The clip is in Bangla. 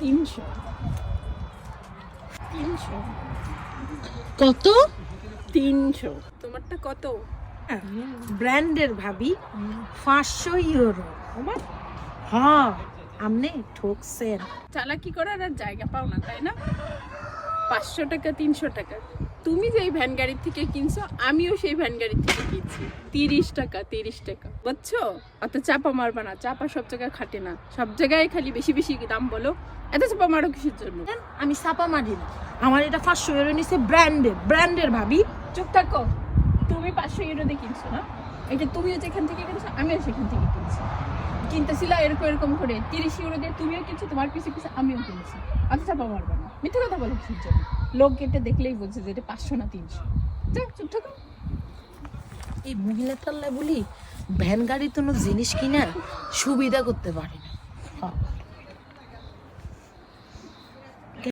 তিনশো। তিনশো। কত? তিনশো। তোমারটা কত? ব্র্যান্ডের ভাবি পাঁচশো ইউরো। আমার? হ্যাঁ আপনি ঠকছেন। চালাকি করার আর জায়গা পাও না তাই না? পাঁচশো টাকা তিনশো টাকা। তুমি যেই ভ্যান গাড়ির থেকে কিনছো আমিও সেই ভ্যান গাড়ির থেকে কিনছি। তিরিশ টাকা তিরিশ টাকা। বুঝছ? অত চাপা মারবা না চাপা সব জায়গায় খাটে না। সব জায়গায় খালি বেশি বেশি দাম বলো। এত চাপা মারো কিসের জন্য? আমি ছাপা মারি না। আমার এটা পাঁচশো ইউরো নিছে ব্র্যান্ডের ব্র্যান্ডের ভাবি। চুপ থাকো। তুমি পাঁচশো ইউরো দিয়ে কিনছো না? এটা তুমিও যেখান থেকে কিনছো আমিও সেখান থেকে কিনছি। কিনতেছিল এরকম এরকম করে। তিরিশ ইউরো দিয়ে তুমিও কিনছো তোমার পিছিয়ে পিছিয়ে আমিও কিনছি। অত চাপা মারবে না। মিথ্যে কথা বলো কিসের জন্য? লোক এটা দেখলেই বলছে যে এটা পাঁচশো না তিনশো যাক, চুপ থাকুন এই মহিলা তাল্লা বলি ভ্যান গাড়ি কোনো জিনিস কিনা সুবিধা করতে পারে।